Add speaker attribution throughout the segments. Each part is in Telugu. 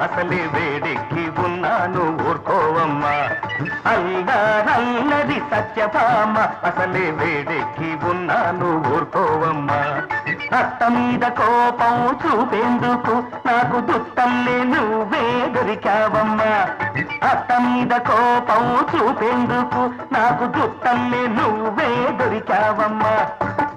Speaker 1: అసలే వేడెక్కి ఉన్నాను ఊరుకోవమ్మా. అందరన్నది సత్యభామ అసలే వేడెక్కి ఉన్నాను ఊరుకోవమ్మా. అత్త మీద కోపం చూపేందుకు నాకు దుట్టల్లే నువ్వే దొరికావమ్మా. అత్త మీద కోపం చూపేందుకు నాకు దుట్టల్లే నువ్వే దొరికావమ్మా.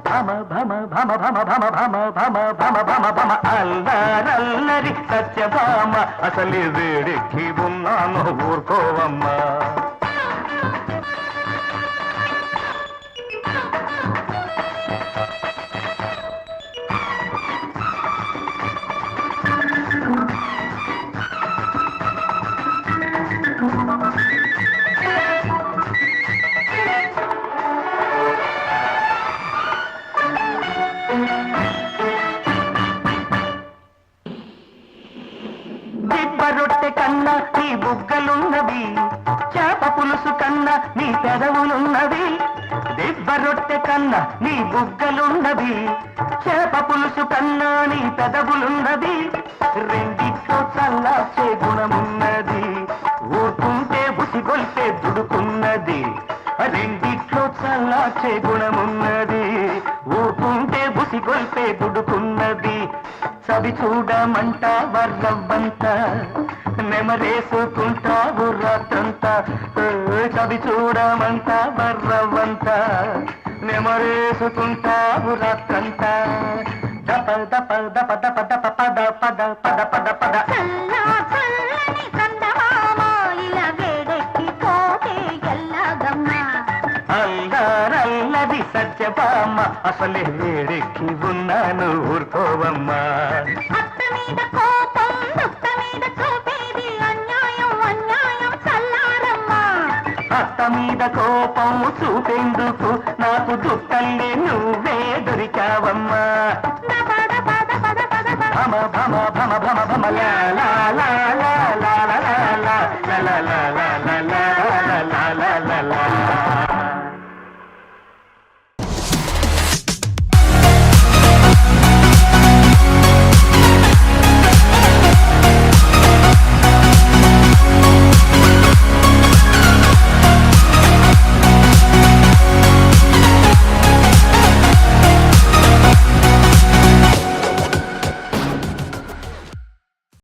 Speaker 1: భమ భమ భమ భమ భమ భమ భమ భమ భమ భమ అల్లరల్లరి సత్యభామ అసలే వేడెక్కి ఉన్నాను ఊరుకోవమ్మా నీ బుగ్గలున్నవి. చేప పులుసు కన్నా నీ పెదవులున్నవి. దిబ్బ రొట్టె కన్నా నీ బుగ్గలున్నవి. చేప పులుసు కన్నా నీ పెదవులున్నది రెండిట్లో చల్లార్చే గుణమున్నది. ఊరుకుంటే బుసిగొల్పే దుడుకున్నది. రెండిట్లో చల్లార్చే గుణమున్నది. ఊరుకుంటే బుసిగొల్పే దుడుకున్నది. అవి చూడమంట వర్రవ్వంత నెమరేసుకుంటావు రాత్రంతా. చవి చూడమంట వర్రవ్వంత నెమరేసుకుంటావు రాత్రంతా. దప దప దప దప అసలే వేడెక్కి ఉన్నాను ఊరుకోవమ్మా
Speaker 2: అత్త మీద కోపం
Speaker 1: చూపేందుకు నాకు దుట్టల్లే నువ్వే దొరికావమ్మా భమ భమ భమ భమ భమ లా లా లా లా లా లా లా లా లా లా లా లా లా